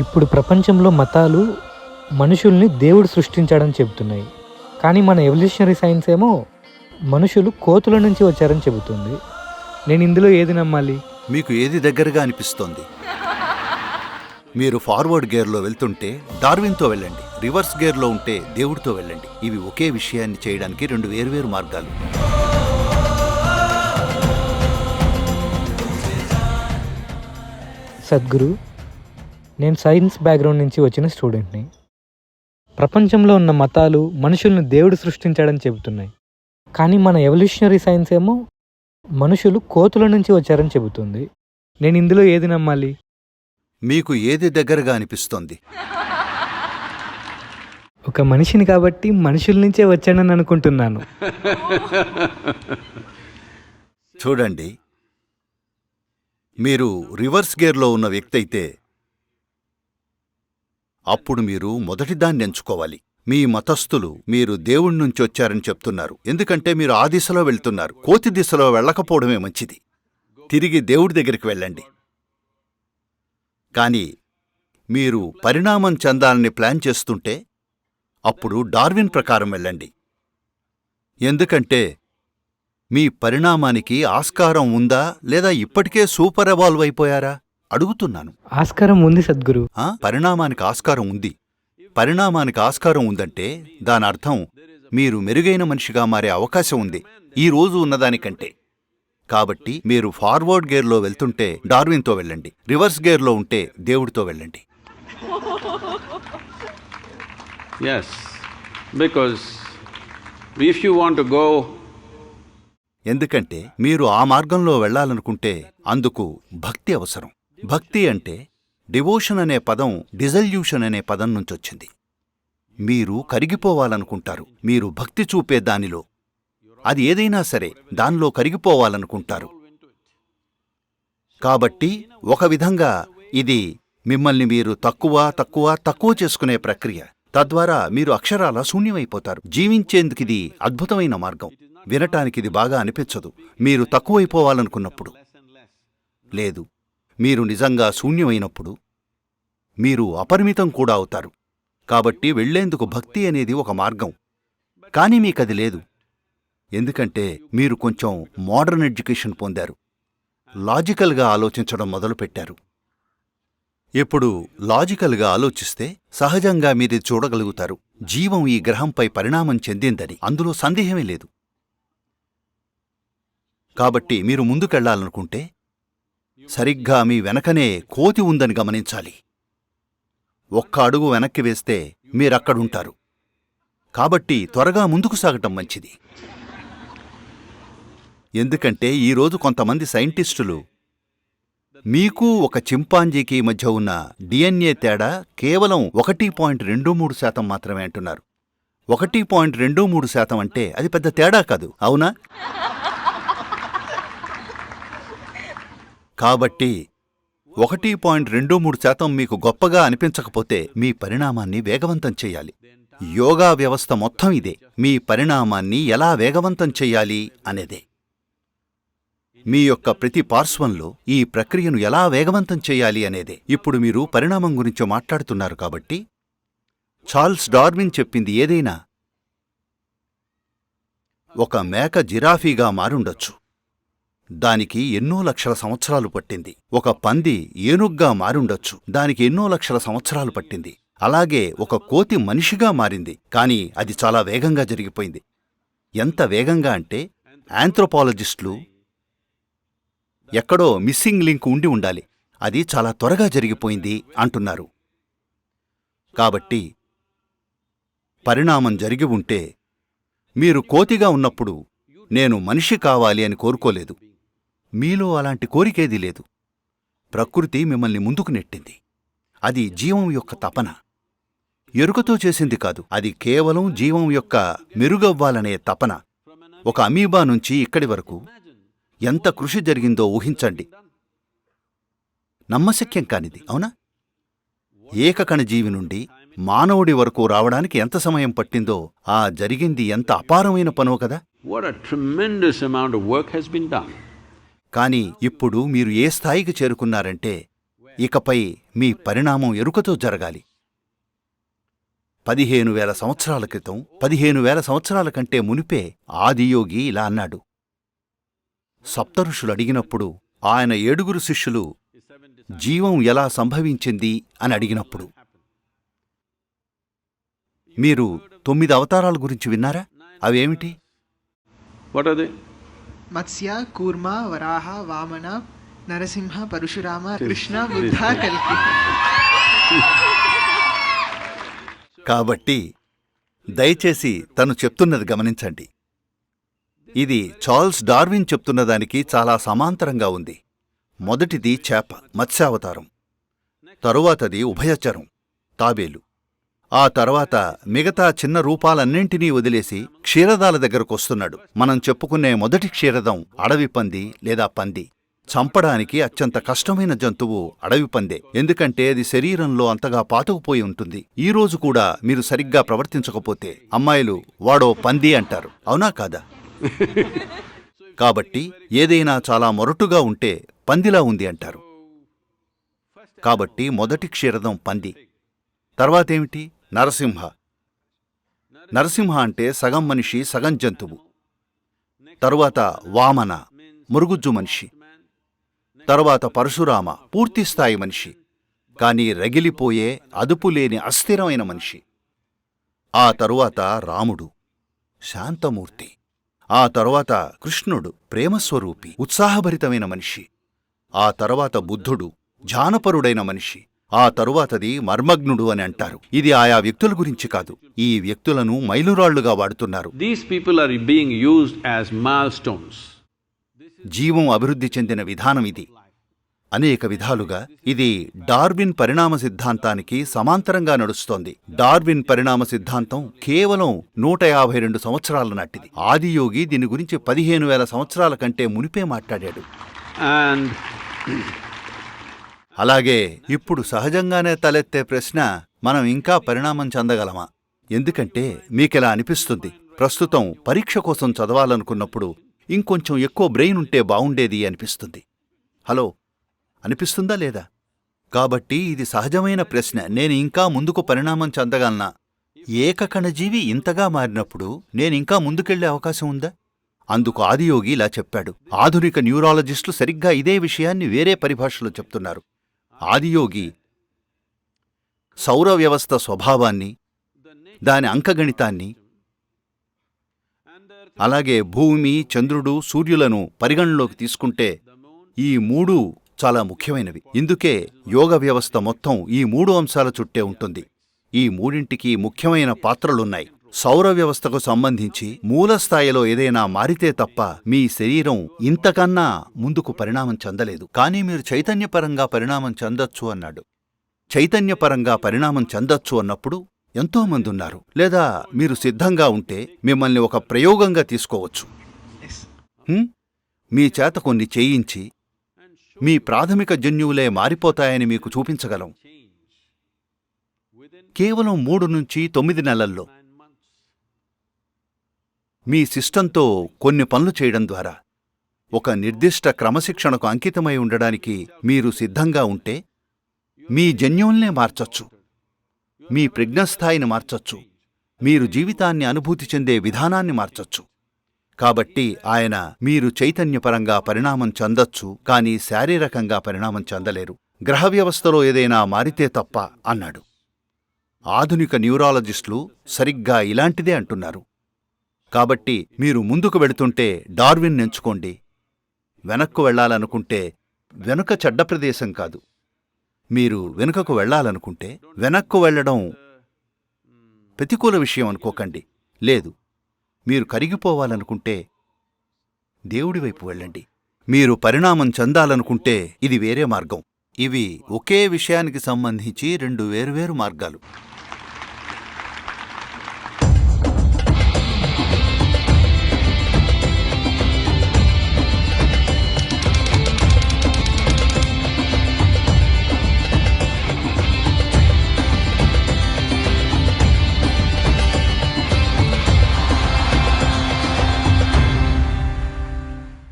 ఇప్పుడు ప్రపంచంలో మతాలు మనుషుల్ని దేవుడు సృష్టించాడని చెబుతున్నాయి. కానీ మన ఎవల్యూషనరీ సైన్స్ ఏమో మనుషులు కోతుల నుంచి వచ్చారని చెబుతుంది. నేను ఇందులో ఏది నమ్మాలి? మీకు ఏది దగ్గరగా అనిపిస్తోంది? మీరు ఫార్వర్డ్ గేర్లో వెళ్తుంటే డార్విన్తో వెళ్ళండి. రివర్స్ గేర్లో ఉంటే దేవుడితో వెళ్ళండి. ఇవి ఒకే విషయాన్ని చేయడానికి రెండు వేర్వేరు మార్గాలు. సద్గురు నేను సైన్స్ బ్యాక్గ్రౌండ్ నుంచి వచ్చిన స్టూడెంట్ని. ప్రపంచంలో ఉన్న మతాలు మనుషుల్ని దేవుడు సృష్టించాడని చెబుతున్నాయి. కానీ మన ఎవల్యూషనరీ సైన్స్ ఏమో మనుషులు కోతుల నుంచి వచ్చారని చెబుతుంది. నేను ఇందులో ఏది నమ్మాలి? మీకు ఏది దగ్గరగా అనిపిస్తోంది? ఒక మనిషిని కాబట్టి మనుషుల నుంచే వచ్చానని అనుకుంటున్నాను. చూడండి. మీరు రివర్స్ గేర్లో ఉన్న వ్యక్తి అయితే అప్పుడు మీరు మొదటిదాన్ని ఎంచుకోవాలి. మీ మతస్థులు మీరు దేవుడి నుంచి వచ్చారని చెప్తున్నారు. ఎందుకంటే మీరు ఆ దిశలో వెళ్తున్నారు. కోతి దిశలో వెళ్ళకపోవడమే మంచిది. తిరిగి దేవుడి దగ్గరికి వెళ్ళండి. కానీ మీరు పరిణామం చెందాలని ప్లాన్ చేస్తుంటే అప్పుడు డార్విన్ ప్రకారం వెళ్ళండి. ఎందుకంటే మీ పరిణామానికి ఆస్కారం ఉందా లేదా ఇప్పటికే సూపర్ ఎవాల్వ్ అయిపోయారా? అడుగుతున్నాను. ఆస్కారం ఉంది సద్గురు. ఆ? పరిణామానికి ఆస్కారం ఉంది. పరిణామానికి ఆస్కారం ఉందంటే దాని అర్థం మీరు మెరుగైన మనిషిగా మారే అవకాశం ఉంది. ఈ రోజు ఉన్నదానికంటే. కాబట్టి మీరు ఫార్వర్డ్ గేర్లో వెళ్తుంటే డార్విన్తో వెళ్ళండి. రివర్స్ గేర్లో ఉంటే దేవుడితో వెళ్ళండి. Yes, because if you want to go ఎందుకంటే మీరు ఆ మార్గంలో వెళ్ళాలనుకుంటే అందుకు భక్తి అవసరం. భక్తి అంటే డివోషన్ అనే పదం డిజల్యూషన్ అనే పదం నుంచొచ్చింది. మీరు కరిగిపోవాలనుకుంటారు. మీరు భక్తి చూపే దానిలో. అది ఏదైనా సరే దానిలో కరిగిపోవాలనుకుంటారు. కాబట్టి ఒక విధంగా ఇది మిమ్మల్ని మీరు తక్కువ తక్కువ తక్కువ చేసుకునే ప్రక్రియ. తద్వారా మీరు అక్షరాల శూన్యమైపోతారు. జీవించేందుకిది అద్భుతమైన మార్గం. వినటానికిది బాగా అనిపించదు. మీరు తక్కువైపోవాలనుకున్నప్పుడు. లేదు. మీరు నిజంగా శూన్యమైనప్పుడు మీరు అపరిమితం కూడా అవుతారు. కాబట్టి వెళ్ళేందుకు భక్తి అనేది ఒక మార్గం. కానీ మీకది లేదు. ఎందుకంటే మీరు కొంచెం మోడర్న్ ఎడ్యుకేషన్ పొందారు. లాజికల్గా ఆలోచించడం మొదలుపెట్టారు. ఇప్పుడు లాజికల్గా ఆలోచిస్తే సహజంగా మీది చూడగలుగుతారు. జీవం ఈ గ్రహంపై పరిణామం చెందిందని అందులో సందేహమే లేదు. కాబట్టి మీరు ముందుకెళ్ళాలనుకుంటే సరిగ్గా మీ వెనకనే కోతి ఉందని గమనించాలి. ఒక్క అడుగు వెనక్కి వేస్తే మీరక్కడుంటారు. కాబట్టి త్వరగా ముందుకు సాగటం మంచిది. ఎందుకంటే ఈరోజు కొంతమంది సైంటిస్టులు మీకు ఒక చింపాంజీకి మధ్య ఉన్న డిఎన్ఏ తేడా కేవలం ఒకటి పాయింట్ రెండు మూడు శాతం మాత్రమే అంటున్నారు. ఒకటి పాయింట్ రెండు మూడు శాతం అంటే అది పెద్ద తేడా కాదు. అవునా? కాబట్టి ఒకటి పాయింట్ రెండు మూడు శాతం మీకు గొప్పగా అనిపించకపోతే మీ పరిణామాన్ని వేగవంతం చేయాలి. యోగా వ్యవస్థ మొత్తం ఇదే. మీ పరిణామాన్ని ఎలా వేగవంతం చెయ్యాలి అనేదే. మీ యొక్క ప్రతి పార్శ్వంలో ఈ ప్రక్రియను ఎలా వేగవంతం చేయాలి అనేదే. ఇప్పుడు మీరు పరిణామం గురించి మాట్లాడుతున్నారు కాబట్టి చార్ల్స్ డార్విన్ చెప్పింది ఏదైనా ఒక మేక జిరాఫీగా మారుండొచ్చు. దానికి ఎన్నో లక్షల సంవత్సరాలు పట్టింది. ఒక పంది ఏనుగ్గా మారుండొచ్చు. దానికి ఎన్నో లక్షల సంవత్సరాలు పట్టింది. అలాగే ఒక కోతి మనిషిగా మారింది. కానీ అది చాలా వేగంగా జరిగిపోయింది. ఎంత వేగంగా అంటే ఆంథ్రోపాలజిస్టులు ఎక్కడో మిస్సింగ్ లింక్ ఉండి ఉండాలి. అది చాలా త్వరగా జరిగిపోయింది అంటున్నారు. కాబట్టి పరిణామం జరిగి ఉంటే మీరు కోతిగా ఉన్నప్పుడు నేను మనిషి కావాలి అని కోరుకోలేదు. మీలో అలాంటి కోరికేదీ లేదు. ప్రకృతి మిమ్మల్ని ముందుకు నెట్టింది. అది జీవం యొక్క తపన. ఎరుకతో చేసింది కాదు అది కేవలం జీవం యొక్క మెరుగవ్వాలనే తపన. ఒక అమీబా నుంచి ఇక్కడి వరకు ఎంత కృషి జరిగిందో ఊహించండి. నమ్మశక్యం కానిది అవునా? ఏకకణజీవి నుండి మానవుడి వరకు రావడానికి ఎంత సమయం పట్టిందో ఆ జరిగింది ఎంత అపారమైన పనో కదా? కానీ ఇప్పుడు మీరు ఏ స్థాయికి చేరుకున్నారంటే ఇకపై మీ పరిణామం ఎరుకతో జరగాలి. పదిహేను వేల సంవత్సరాల క్రితం పదిహేను వేల సంవత్సరాల కంటే మునిపే ఆదియోగి ఇలా అన్నాడు. సప్తఋషులు అడిగినప్పుడు ఆయన ఏడుగురు శిష్యులు జీవం ఎలా సంభవించింది? అని అడిగినప్పుడు మీరు తొమ్మిది అవతారాల గురించి విన్నారా? అవేమిటి? What are? మత్స్య కూర్మ వరాహ వామన నరసింహ పరశురామ కృష్ణ బుద్ధ కల్కి. కాబట్టి దయచేసి తను చెప్తున్నది గమనించండి. ఇది చార్ల్స్ డార్విన్ చెప్తున్నదానికి చాలా సమాంతరంగా ఉంది. మొదటిది చేప మత్స్యావతారం. తరువాతది ఉభయచరం తాబేలు. ఆ తర్వాత మిగతా చిన్న రూపాలన్నింటినీ వదిలేసి క్షీరదాల దగ్గరకొస్తున్నాడు. మనం చెప్పుకునే మొదటి క్షీరదం అడవి పంది లేదా పంది. చంపడానికి అత్యంత కష్టమైన జంతువు అడవి పందే. ఎందుకంటే అది శరీరంలో అంతగా పాతుకుపోయి ఉంటుంది. ఈ రోజు కూడా మీరు సరిగ్గా ప్రవర్తించకపోతే అమ్మాయిలు వాడో పంది అంటారు. అవునా కాదా? కాబట్టి ఏదైనా చాలా మొరటుగా ఉంటే పందిలా ఉంది అంటారు. కాబట్టి మొదటి క్షీరదం పంది. తర్వాతేమిటి? నరసింహ. నరసింహ అంటే సగం మనిషి సగం జంతువు. తరువాత వామన మురుగుజ్జు మనిషి. తరువాత పరశురామ పూర్తిస్థాయి మనిషి. కాని రగిలిపోయే అదుపులేని అస్థిరమైన మనిషి. ఆ తరువాత రాముడు శాంతమూర్తి. ఆ తరువాత కృష్ణుడు ప్రేమస్వరూపి ఉత్సాహభరితమైన మనిషి. ఆ తరువాత బుద్ధుడు జానపరుడైన మనిషి. ఆ తరువాతది మర్మగ్నుడు అని అంటారు. ఇది ఆయా వ్యక్తుల గురించి కాదు. ఈ వ్యక్తులను మైలురాళ్ళుగా వాడుతున్నారు. These people are being used as milestones. జీవం అభివృద్ధి చెందిన విధానం ఇది. అనేక విధాలుగా ఇది డార్విన్ పరిణామ సిద్ధాంతానికి సమాంతరంగా నడుస్తోంది. డార్విన్ పరిణామ సిద్ధాంతం కేవలం నూట యాభై రెండు సంవత్సరాల నాటిది. ఆదియోగి దీని గురించి పదిహేను వేల సంవత్సరాల కంటే మునిపే మాట్లాడాడు. And అలాగే ఇప్పుడు సహజంగానే తలెత్తే ప్రశ్న మనం ఇంకా పరిణామం చెందగలమా? ఎందుకంటే మీకెలా అనిపిస్తుంది? ప్రస్తుతం పరీక్ష కోసం చదవాలనుకున్నప్పుడు ఇంకొంచెం ఎక్కువ బ్రెయిన్ ఉంటే బావుండేది అనిపిస్తుంది. హలో అనిపిస్తుందా లేదా? కాబట్టి ఇది సహజమైన ప్రశ్న. నేను ఇంకా ముందుకు పరిణామం చెందగలనా? ఏకకణజీవి ఇంతగా మారినప్పుడు నేనింకా ముందుకెళ్ళే అవకాశం ఉందా? అందుకు ఆదియోగి ఇలా చెప్పాడు. ఆధునిక న్యూరాలజిస్టులు సరిగ్గా ఇదే విషయాన్ని వేరే పరిభాషలో చెప్తున్నారు. ఆదియోగి సౌర వ్యవస్థ స్వభావాన్ని దాని అంకగణితాన్ని అలాగే భూమి చంద్రుడు సూర్యులను పరిగణలోకి తీసుకుంటే ఈ మూడు చాలా ముఖ్యమైనవి. ఇందుకే యోగ వ్యవస్థ మొత్తం ఈ మూడు అంశాల చుట్టే ఉంటుంది. ఈ మూడింటికి ముఖ్యమైన పాత్రలున్నాయి. సౌర వ్యవస్థకు సంబంధించి మూల స్థాయిలో ఏదైనా మారితే తప్ప మీ శరీరం ఇంతకన్నా ముందుకు పరిణామం చెందలేదు. కానీ మీరు చైతన్యపరంగా పరిణామం చెందొచ్చు అన్నాడు. చైతన్యపరంగా పరిణామం చెందొచ్చు అన్నప్పుడు ఎంతోమంది ఉన్నారు. లేదా మీరు సిద్ధంగా ఉంటే మిమ్మల్ని ఒక ప్రయోగంగా తీసుకోవచ్చు. మీ చేత కొన్ని చేయించి మీ ప్రాథమిక జన్యువులే మారిపోతాయని మీకు చూపించగలం. కేవలం మూడు నుంచి తొమ్మిది నెలల్లో. మీ సిస్టంతో కొన్ని పనులు చేయడం ద్వారా. ఒక నిర్దిష్ట క్రమశిక్షణకు అంకితమై ఉండడానికి మీరు సిద్ధంగా ఉంటే మీ జన్యువుల్నే మార్చొచ్చు. మీ ప్రజ్ఞస్థాయిని మార్చొచ్చు. మీరు జీవితాన్ని అనుభూతి చెందే విధానాన్ని మార్చొచ్చు. కాబట్టి ఆయన మీరు చైతన్యపరంగా పరిణామం చెందొచ్చు కానీ శారీరకంగా పరిణామం చెందలేరు. గ్రహ వ్యవస్థలో ఏదైనా మారితే తప్ప అన్నాడు. ఆధునిక న్యూరాలజిస్టులు సరిగ్గా ఇలాంటిదే అంటున్నారు. కాబట్టి మీరు ముందుకు వెళుతుంటే డార్విన్ ఎంచుకోండి. వెనక్కు వెళ్ళాలనుకుంటే వెనుక చెడ్డ ప్రదేశం కాదు. మీరు వెనుకకు వెళ్ళాలనుకుంటే వెనక్కు వెళ్ళడం ప్రతికూల విషయం అనుకోకండి. లేదు మీరు కరిగిపోవాలనుకుంటే దేవుడి వైపు వెళ్ళండి. మీరు పరిణామం చెందాలనుకుంటే ఇది వేరే మార్గం. ఇవి ఒకే విషయానికి సంబంధించి రెండు వేరువేరు మార్గాలు.